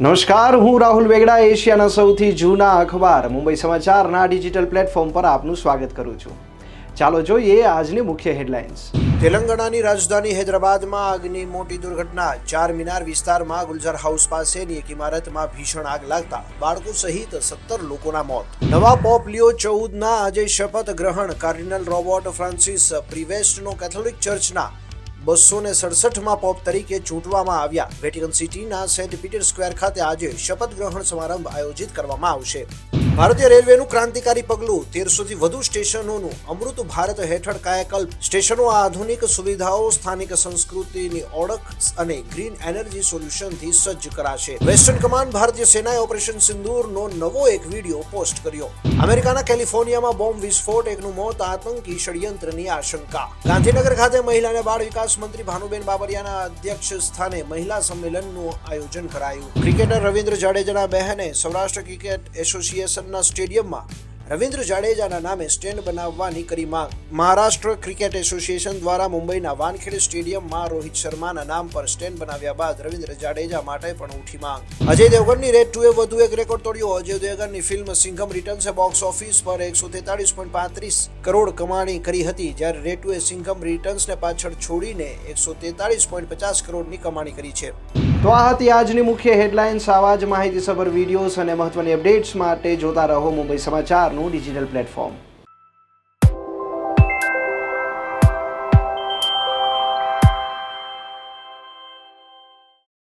નમસ્કાર, હું રાહુલ વેગડા, એશિયાના સૌથી જૂના અખબાર, મુંબઈ સમાચારના ડિજિટલ પ્લેટફોર્મ પર આપનું સ્વાગત કરું છું. ચાલો જોઈએ આજની મુખ્ય હેડલાઇન્સ. તેલંગાણાની રાજધાની હૈદરાબાદમાં આગની મોટી દુર્ઘટના. ચાર મિનાર વિસ્તારમાં ગુલઝર હાઉસ પાસેની એક ઇમારતમાં ભીષણ આગ લાગતા બાળકો સહિત સત્તર લોકોના મોત. નવા પોપ લિયો ચૌદના આજે શપથ ગ્રહણ. કાર્ડિનલ રોબર્ટ ફ્રાન્સિસ પ્રિવેસ્ટનો કેથોલિક ચર્ચના બસો ને સડસઠમાં પોપ તરીકે ચૂંટવામાં આવ્યા. વેટિકન સિટીના સેન્ટ પીટર સ્ક્વેર ખાતે આજે શપથ ગ્રહણ સમારંભ આયોજિત કરવામાં આવશે. ભારતીય રેલવેનું ક્રાંતિકારી પગલું તેરસોથી વધુ સ્ટેશનોનું અમૃત ભારત હેઠળ કાયાકલ્પ. સ્ટેશનો આધુનિક સુવિધાઓ, સ્થાનિક સંસ્કૃતિની ઓળખ અને ગ્રીન એનર્જી સોલ્યુશનથી સજ્જ કરાશે. વેસ્ટર્ન કમાન્ડ ભારતીય સેનાએ ઓપરેશન સિંદૂરનો નવો એક વીડિયો પોસ્ટ કર્યો. અમેરિકાના કેલિફોર્નિયામાં બોમ્બ વિસ્ફોટ, એકનું મોત, આતંકી ષડયંત્રની આશંકા. ગાંધીનગર ખાતે મહિલા અને બાળ વિકાસ મંત્રી ભાનુબેન બાબરિયાના અધ્યક્ષ સ્થાને મહિલા સંમેલનનું આયોજન કરાયું. ક્રિકેટર રવિન્દ્ર જાડેજાના બહેને સૌરાષ્ટ્ર ક્રિકેટ એસોસિએશનના સ્ટેડિયમમાં રવિન્દ્ર જાડેજાના નામે સ્ટેન્ડ બનાવવાની કરી માંગ. મહારાષ્ટ્ર ક્રિકેટ એસોસિએશન દ્વારા મુંબઈના વાનખેડ સ્ટેડિયમમાં રોહિત શર્માના નામ પર સ્ટેન્ડ બનાવ્યા બાદ રવિન્દ્ર જાડેજા માટે પણ ઉઠી માંગ. અજય દેવગનની રેડ ટુએ વધુ એક રેકોર્ડ તોડ્યો. અજય દેવગનની ફિલ્મ સિંઘમ રિટર્ન્સે બોક્સ ઓફિસ પર એકસો તેતાળીસ પોઈન્ટ પાંત્રીસ કરોડ કમાણી કરી હતી, જ્યારે રેડ ટુએ સિંઘમ રિટર્ન્સને પાછળ છોડીને એકસો તેતાળીસ પોઈન્ટ પચાસ કરોડની કમાણી કરી છે. તો આ હતી આજની મુખ્ય હેડલાઇન્સ. આવા જ માહિતીસભર વિડીયોઝ અને મહત્વની અપડેટ્સ માટે જોતા રહો મુંબઈ સમાચારનું ડિજિટલ પ્લેટફોર્મ.